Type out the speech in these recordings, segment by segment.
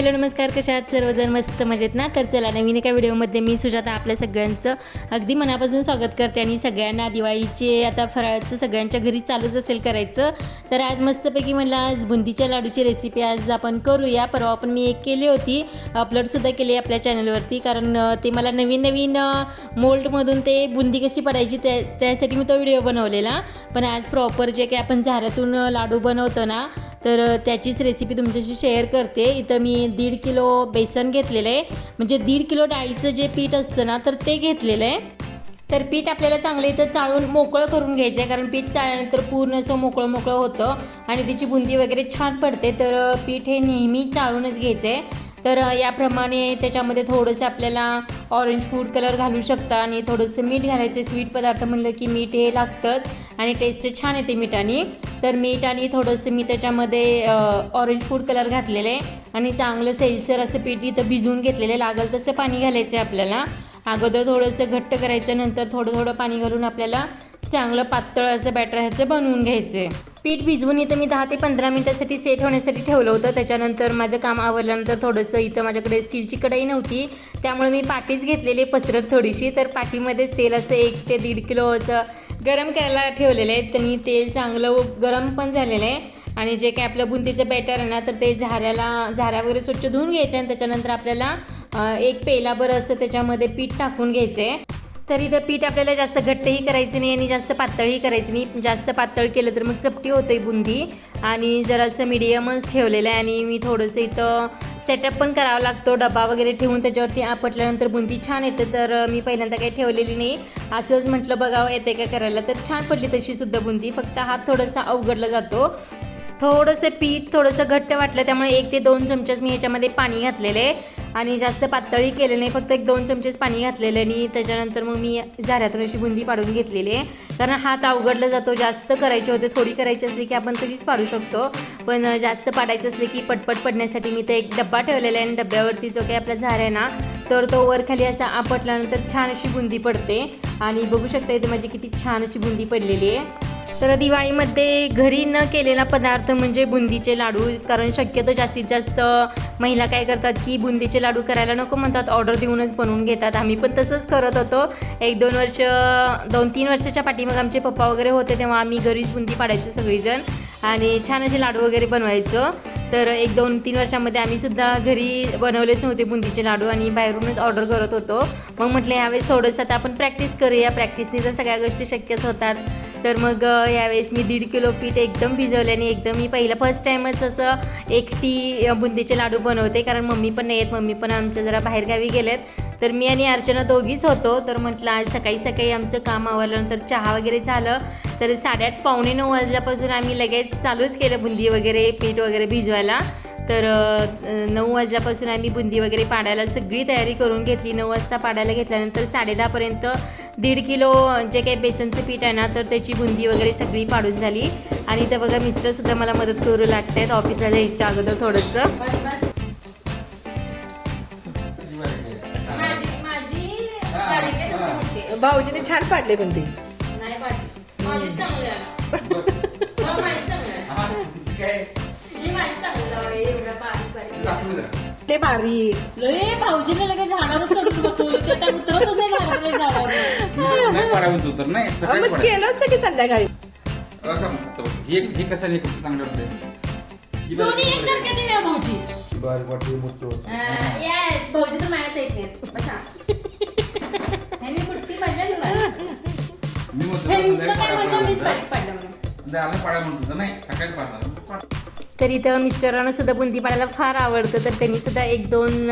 Hello नमस्कार कशा आहात? सर्वजण मस्त मजेत ना? तर चला नवीन एका व्हिडिओमध्ये मी सुजाता आपल्या सगळ्यांचं अगदी मनापासून स्वागत करते आणि सगळ्यांना दिवाळीचे आता फराळाचं सगळ्यांच्या घरी चालूच असेल करायचं तर आज मस्तपैकी म्हणलं आज बुंदीच्या लाडूची रेसिपी आज आपण करूया. परवा पण मी एक केली होती अपलोडसुद्धा केली आपल्या चॅनलवरती कारण ते मला नवीन नवीन मोल्डमधून ते बुंदी कशी पडायची त्या त्यासाठी मी तो व्हिडिओ बनवलेला. पण आज प्रॉपर जे काही आपण झारातून लाडू बनवतो ना तर त्याचीच रेसिपी तुमच्याशी शेअर करते. इथं मी दीड किलो बेसन घेतलेलं आहे. म्हणजे दीड किलो डाळीचं जे पीठ असतं ना तर ते घेतलेलं आहे. तर पीठ आपल्याला चांगलं इथं चाळून मोकळं करून घ्यायचं आहे कारण पीठ चाळल्यानंतर पूर्ण असं मोकळं मोकळं होतं. आणि त्याची बुंदी वगैरे छान पडते. तर पीठ हे नेहमी चाळूनच घ्यायचं आहे तर याप्रमाणे त्याच्यामध्ये थोडंसं आपल्याला ऑरेंज फूड कलर घालू शकता आणि थोडंसं मीठ घालायचं. स्वीट पदार्थ म्हणलं की मीठ हे लागतंच आणि टेस्ट छान येते मिठाने. तर मीठ आणि थोडंसं मी त्याच्यामध्ये ऑरेंज फूड कलर घातलेलं आहे आणि चांगलं सैलसर असं पीठ इथं भिजवून घेतलेलं आहे. लागेल तसं पाणी घालायचं आहे आपल्याला. अगोदर थोडंसं घट्ट करायचं नंतर थोडं थोडं पाणी घालून आपल्याला चांगलं पातळ असं बॅटर ह्याचं बनवून घ्यायचं. पीठ भिजवून इथं मी दहा ते पंधरा मिनटासाठी सेट होण्यासाठी ठेवलं होतं. त्याच्यानंतर माझं काम आवरल्यानंतर थोडंसं इथं माझ्याकडे स्टीलची कढई नव्हती. त्यामुळे मी पाटीच घेतलेली पसरत थोडीशी. तर पाटीमध्येच तेल असं एक ते दीड किलो असं गरम करायला ठेवलेलं आहे. त्यांनी तेल चांगलं गरम पण झालेलं आहे. आणि जे काय आपलं बुंदीचं बॅटर आहे ना तर ते झाऱ्याला झाऱ्या वगैरे स्वच्छ धुवून घ्यायचं आणि त्याच्यानंतर आपल्याला एक पेलाभर असं त्याच्यामध्ये पीठ टाकून घ्यायचं आहे. तरी इथं पीठ आपल्याला जास्त घट्टही करायचं नाही आणि जास्त पातळही करायचं नाही. जास्त पातळ केलं तर मग चपटी होते बुंदी. आणि जरासं मिडियमच ठेवलेलं आहे आणि मी थोडंसं इथं सेटअप पण करावा लागतो. डबा वगैरे ठेवून त्याच्यावरती आपटल्यानंतर बुंदी छान येते. तर मी पहिल्यांदा काही ठेवलेली नाही. असंच म्हटलं बघावं येते का करायला. तर छान पडली तशी सुद्धा बुंदी. फक्त हात थोडासा अवघडला जातो. थोडंसं पीठ थोडंसं घट्ट वाटलं त्यामुळे एक ते दोन चमचेच मी याच्यामध्ये पाणी घातलेलं. आहे आणि जास्त पातळी केले नाही फक्त एक दोन चमचेच पाणी घातलेलं आहे आणि त्याच्यानंतर मग मी झाऱ्यातून अशी बुंदी पाडून घेतलेली आहे. कारण हात अवघडला जातो जास्त करायचे होते थोडी करायची असली की आपण तशीच पाडू शकतो. पण जास्त पाडायचं असले की पटपट पडण्यासाठी मी तर एक डब्बा ठेवलेला आहे आणि डब्यावरती जो काही आपला झार आहे ना तर तो वर खाली असा आपटल्यानंतर छान अशी बुंदी पडते. आणि बघू शकता इथे माझी किती छान अशी बुंदी पडलेली आहे. तर दिवाळीमध्ये घरी न केलेला पदार्थ म्हणजे बुंदीचे लाडू कारण शक्यतो जास्तीत जास्त महिला काय करतात की बुंदीचे लाडू करायला नको म्हणतात ऑर्डर देऊनच बनवून घेतात. आम्ही पण तसंच करत होतो. एक दोन वर्ष दोन तीन वर्षाच्या पाठीमाग आमचे पप्पा वगैरे होते तेव्हा आम्ही घरीच बुंदी पाडायचो सगळीजण आणि छान असे लाडू वगैरे बनवायचो. तर एक दोन तीन वर्षामध्ये आम्ही सुद्धा घरी बनवलेच नव्हते बुंदीचे लाडू आणि बाहेरूनच ऑर्डर करत होतो. मग म्हटलं यावेळेस थोडंसं आता आपण प्रॅक्टिस करूया. प्रॅक्टिसने तर सगळ्या गोष्टी शक्यच होतात. तर मग यावेळेस मी दीड किलो पीठ एकदम भिजवले आणि एकदम मी पहिलं फर्स्ट टाईमच असं एकटी बुंदीचे लाडू बनवते. कारण मम्मी पण नाही येत. मम्मी पण आमच्या जरा बाहेरगावी गेलेत. तर मी आणि अर्चना दोघीच होतो. तर म्हटलं आज सकाळी सकाळी आमचं काम आवरल्यानंतर चहा वगैरे झालं. तर साडेआठ पावणे नऊ वाजल्यापासून आम्ही लगेच चालूच केलं बुंदी वगैरे पीठ वगैरे भिजवायला. तर नऊ वाजल्यापासून आम्ही बुंदी वगैरे पाडायला सगळी तयारी करून घेतली. नऊ वाजता पाडायला घेतल्यानंतर साडेदहापर्यंत दीड किलो जे काही बेसनचं पीठ आहे ना तर त्याची बुंदी वगैरे सगळी पाडून झाली. आणि तर बघा मिस्टरसुद्धा मला मदत करू लागत आहेत ऑफिसला जायच्या अगोदर थोडंसं. भाऊजीने छान पाडले पण ते ते बारीक लय भाऊजीने लगेच झाडावर चढून बसवलं ते उतरतच नाही झाडावर झाडावर नाही सकाळी मग. केलं असतं की संध्याकाळी असं म्हणतो. हे हे कसं नाही खूप चांगलं वाटतंय ही बरं दोन्ही कसं एकसारखे वाटतंय? नाही भाऊजी बर बर ते मस्त होतं. येस भाऊजी तर माझ्या साईडचे बसा ह्यांनी कुठली मजा नाही मारली. मी म्हणतो ह्यांचं संध्याकाळी काय पाडावं म्हणणं मीच लागलं. बारीक पाडलं म्हणून. आलं पाडा म्हणतो तर नाही सकाळी पाडणार पाड. तर इथं मिस्टरांना सुद्धा बुंदी पाडायला फार आवडतं. तर त्यांनी सुद्धा एक दोन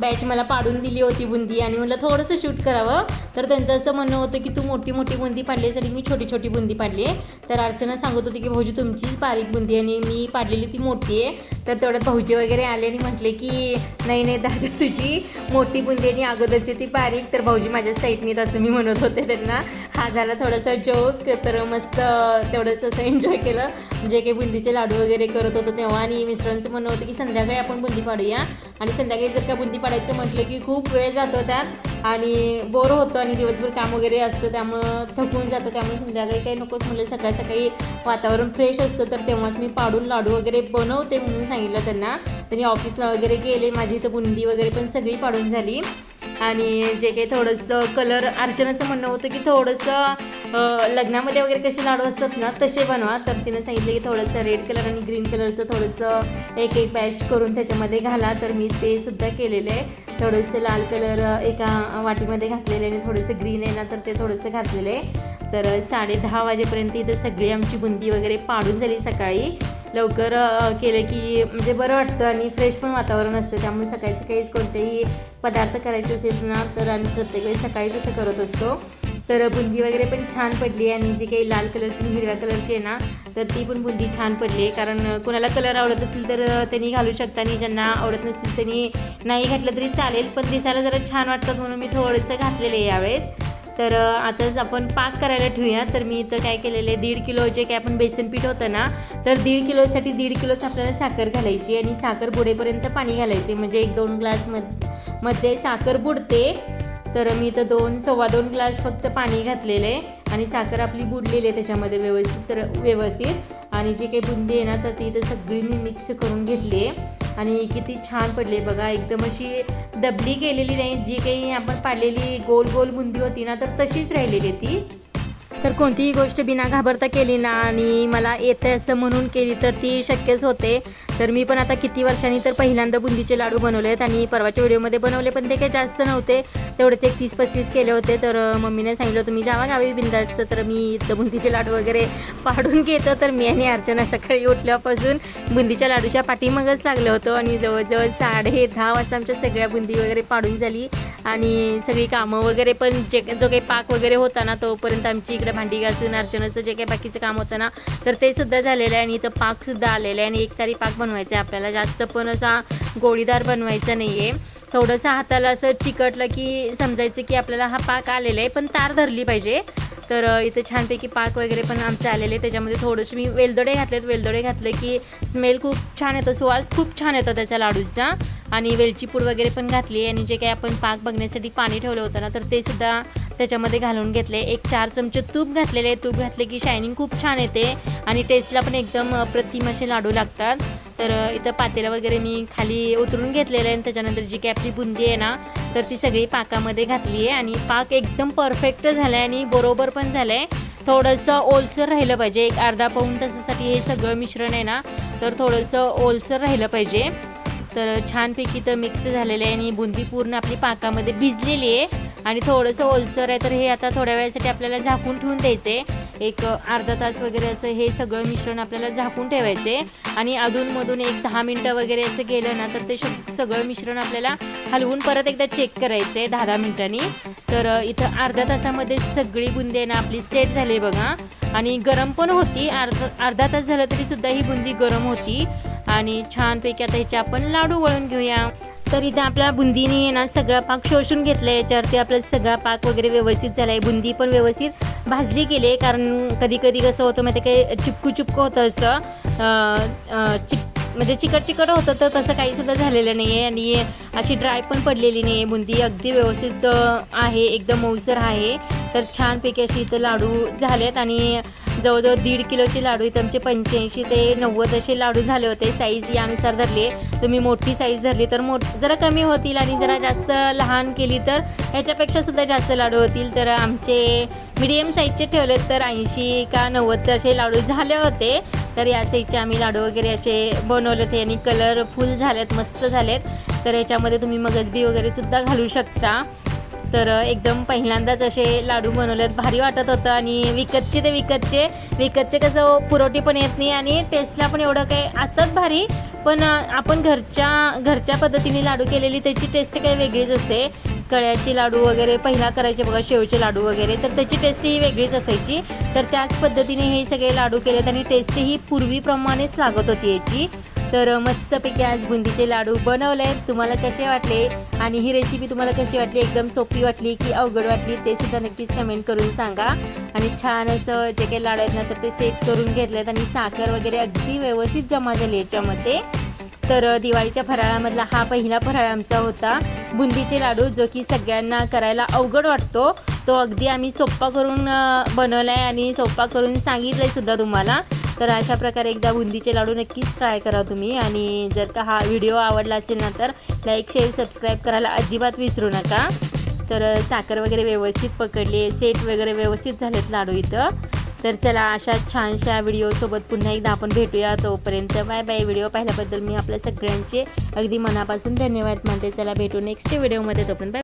बॅच मला पाडून दिली होती बुंदी आणि मला थोडंसं शूट करावं. तर त्यांचं असं म्हणणं होतं की तू मोठी मोठी बुंदी पाडलीस आणि मी छोटी छोटी बुंदी पाडली आहे. तर अर्चना सांगत होती की भाऊजी तुमचीच बारीक बुंदी आणि मी पाडलेली ती मोठी आहे. तर तेवढ्यात भाऊजी वगैरे आले आणि म्हटले की नाही नाही दादा तुझी मोठी बुंदी आणि अगोदरची ती बारीक. तर भाऊजी माझ्या साईडने असं मी म्हणत होते त्यांना. हा झाला थोडासा जोक तर मस्त तेवढंच असं एन्जॉय केलं. जे काही बुंदीचे लाडू वगैरे करत होतो तेव्हा आणि मिस्टरांचं म्हणणं होतं की संध्याकाळी आपण बुंदी पाडूया. आणि संध्याकाळी जर का बुंदी पाडायचं म्हटलं की खूप वेळ जातो त्यात आणि बोर होतं आणि दिवसभर काम वगैरे असतं त्यामुळं थकून जातं. त्यामुळे संध्याकाळी काही नकोच म्हणलं. सकाळी सकाळी वातावरण फ्रेश असतं तर तेव्हाच मी पाडून लाडू वगैरे बनवते म्हणून सांगितलं त्यांना. त्यांनी ऑफिसला वगैरे गेले माझी इथं बुंदी वगैरे पण सगळी पाडून झाली. आणि जे काही थोडंसं कलर अर्चनाचं म्हणणं होतं की थोडंसं लग्नामध्ये वगैरे कसे लाडू असतात ना तसे बनवा. तर तिनं सांगितलं की थोडंसं रेड कलर आणि ग्रीन कलरचं थोडंसं एक एक बॅच करून त्याच्यामध्ये घाला. तर मी ते सुद्धा केलेलं आहे. थोडंसं लाल कलर एका वाटीमध्ये घातलेलं आहे आणि थोडंसं ग्रीन आहे ना तर ते थोडंसं घातलेलं आहे. तर साडे दहा वाजेपर्यंत इथं सगळी आमची बुंदी वगैरे पाडून झाली सकाळी. लवकर केलं की म्हणजे बरं वाटतं आणि फ्रेश पण वातावरण असतं. त्यामुळे सकाळी सकाळीच कोणतेही पदार्थ करायचे असेल ना तर आम्ही प्रत्येक वेळेस सकाळीच असं करत असतो. तर बुंदी वगैरे पण छान पडली आणि जी काही लाल कलरची आणि हिरव्या कलरची आहे ना तर ती पण बुंदी छान पडली आहे. कारण कोणाला कलर आवडत असेल तर त्यांनी घालू शकता आणि ज्यांना आवडत नसेल त्यांनी नाही घातलं तरी चालेल. पण दिसायला जरा छान वाटतं म्हणून मी थोडंसं घातलेलं आहे यावेळेस. तर आताच आपण पाक करायला ठेवूया. तर मी इथं काय केलेलं आहे दीड किलो जे काय आपण बेसन पीठ होतं ना तर दीड किलोसाठी दीड किलोच आपल्याला साखर घालायची आणि साखर बुडेपर्यंत पाणी घालायचे. म्हणजे एक दोन ग्लास मधमध्ये साखर बुडते. तर मी इथं दोन सव्वा दोन ग्लास फक्त पाणी घातलेलं आहे आणि साखर आपली बुडलेली आहे त्याच्यामध्ये व्यवस्थित तर व्यवस्थित. आणि जी काही बुंदी आहे ना तर ती तर सगळी मी मिक्स करून घेतली आहे. आणि किती छान पडले बघा एकदम अशी दबली गेलेली नाही. जी काही आपण पाडलेली गोल गोल बुंदी होती ना तर तशीच राहिलेली आहे ती. तर कोणतीही गोष्ट बिना घाबरता केली ना आणि मला येते असं म्हणून केली तर ती शक्यच होते. तर मी पण आता किती वर्षांनी तर पहिल्यांदा बुंदीचे लाडू बनवले आहेत आणि परवाच्या व्हिडिओमध्ये बनवले पण ते काही जास्त नव्हते. तेवढेच एक तीस पस्तीस केले होते. तर मम्मीने सांगितलं तुम्ही जावा गावी बिंदास्त. तर मी इथं बुंदीचे लाडू वगैरे पाडून घेतो. तर मी आणि अर्चना सकाळी उठल्यापासून बुंदीच्या लाडूच्या पाठीमागच लागलं होतं आणि जवळजवळ साडे दहा वाजता आमच्या सगळ्या बुंदी वगैरे पाडून झाली. आणि सगळी कामं वगैरे पण जे जो काही पाक वगैरे होता ना तोपर्यंत आमची इकडे भांडी घासून अर्चनाचं जे काही बाकीचं काम होतं ना तर ते सुद्धा झालेलं आहे आणि इथं पाकसुद्धा आलेलं आहे. आणि एक तारी पाक बनवायचं आहे आपल्याला. जास्त पण असा गोळीदार बनवायचा नाही आहे थोडंसं हाताला असं चिकटलं की समजायचं की आपल्याला हा पाक आलेला आहे पण तार धरली पाहिजे. तर इथे इथं छानपैकी पाक वगैरे पण आमचे आलेले त्याच्यामध्ये थोडंसं मी वेलदोडे घातलेत. वेलदोडे घातले की स्मेल खूप छान येतो. सुवास खूप छान येतो त्याच्या लाडूचा. आणि वेलची पूड वगैरे पण घातली आणि जे काही आपण पाक बघण्यासाठी पाणी ठेवलं होतं ना तर ते सुद्धा त्याच्यामध्ये घालून घेतले. एक चार चमचे तूप घातलेले तूप घातले की शायनिंग खूप छान येते. आणि टेस्टला पण एकदम अप्रतिम असे लाडू लागतात. तर इथं पातेलं वगैरे मी खाली उतरून घेतलेलं आहे आणि त्याच्यानंतर जी काही आपली बुंदी आहे ना तर ती सगळी पाकामध्ये घातली आहे आणि पाक एकदम परफेक्ट झाला आहे आणि बरोबर पण झालं आहे थोडंसं ओलसर राहिलं पाहिजे. एक अर्धा पाऊण तासासाठी हे सगळं मिश्रण आहे ना तर थोडंसं ओलसर राहिलं पाहिजे. तर छानपैकी तर मिक्स झालेलं आहे आणि बुंदी पूर्ण आपली पाकामध्ये भिजलेली आहे. आणि थोडंसं ओलसर आहे तर हे आता थोड्या वेळासाठी आपल्याला झाकून ठेवून द्यायचं आहे एक अर्धा तास वगैरे असं हे सगळं मिश्रण आपल्याला झाकून ठेवायचे. आणि अधूनमधून एक दहा मिनटं वगैरे असं गेलं ना तर ते सगळं मिश्रण आपल्याला हलवून परत एकदा चेक करायचं आहे दहा दहा मिनटांनी. तर इथं अर्ध्या तासामध्ये सगळी बुंदी आहे ना आपली सेट झाली बघा. आणि गरम पण होती अर्धा अर्धा तास झालं तरी सुद्धा ही बुंदी गरम होती. आणि छानपैकी आता ह्याचे आपण लाडू वळून घेऊया. तर इथं आपल्या बुंदीने आहे ना सगळा पाक शोषून घेतला आहे याच्यावरती आपला सगळा पाक वगैरे व्यवस्थित झाला आहे बुंदी पण व्यवस्थित भाजली गेली आहे. कारण कधी कधी कसं होतं माहिती आहे चिपकू चिपकू होतं असं. चिप म्हणजे चिकट चिकट होतं तर तसं काही सुद्धा झालेलं नाही आहे. आणि अशी ड्राय पण पडलेली नाही आहे. बुंदी अगदी व्यवस्थित आहे. एकदम मऊसर आहे. तर छानपैकी अशी इथं लाडू झालेत. आणि जवळजवळ दीड किलोचे लाडू इथे आमचे पंच्याऐंशी ते नव्वद असे लाडू झाले होते. साईज यानुसार धरली आहे. तुम्ही मोठी साईज धरली तर मोठ जरा कमी होतील आणि जरा जास्त लहान केली तर ह्याच्यापेक्षा सुद्धा जास्त लाडू होतील. तर आमचे मिडियम साईजचे ठेवले तर ऐंशी का नव्वद असे लाडू झाले होते. तर या साईजचे आम्ही लाडू वगैरे असे बनवले होते आणि कलरफुल झालेत मस्त झालेत. तर याच्यामध्ये तुम्ही मगजबी वगैरे सुद्धा घालू शकता. तर एकदम पहिल्यांदाच असे लाडू बनवलेत. भारी वाटत होतं आणि विकतचे ते विकतचे. विकतचे कसं पुरवठी पण येत नाही आणि टेस्टला पण एवढं काही असतात भारी. पण आपण घरच्या घरच्या पद्धतीने लाडू केलेली त्याची टेस्ट काही वेगळीच असते. कळ्याचे लाडू वगैरे पहिला करायचे बघा शेवचे लाडू वगैरे तर त्याची टेस्ट ही वेगळीच असायची. तर त्याच पद्धतीने हे सगळे लाडू केलेत आणि टेस्ट ही पूर्वीप्रमाणेच लागत होती याची. तर मस्तपैकी आज बुंदीचे लाडू बनवले. तुम्हाला कसे वाटले? आणि ही रेसिपी तुम्हाला कशी वाटली? एकदम सोपी वाटली की अवघड वाटली? ते सुद्धा नक्कीच कमेंट करून सांगा. आणि छान असं जे काही लाडू आहेत ना तर ते सेट करून घेतलेत आणि साखर वगैरे अगदी व्यवस्थित जमा झाली याच्यामध्ये. तर दिवाळीच्या फराळामधला हा पहिला फराळ आमचा होता. बुंदीचे लाडू जो की सगळ्यांना करायला अवघड वाटतो. तो अगदी आम्ही सोप्पा करून बनवला आहे आणि सोप्पा करून सांगितलं आहे सुद्धा तुम्हाला. तर अशा प्रकारे एकदा बुंदीचे लाडू नक्कीच ट्राय करा तुम्ही. आणि जर का हा व्हिडिओ आवडला असेल ना तर लाईक शेअर सबस्क्राईब करायला अजिबात विसरू नका. तर साखर वगैरे व्यवस्थित पकडली सेट वगैरे व्यवस्थित झालेत लाडू इथं. तर चला अशा छानशा व्हिडिओसोबत पुन्हा एकदा आपण भेटूया. तोपर्यंत बाय बाय व्हिडिओ पाहिल्याबद्दल मी आपल्या सगळ्यांचे अगदी मनापासून धन्यवाद मानते. चला भेटू नेक्स्ट व्हिडिओमध्ये तोपर्यंत बाय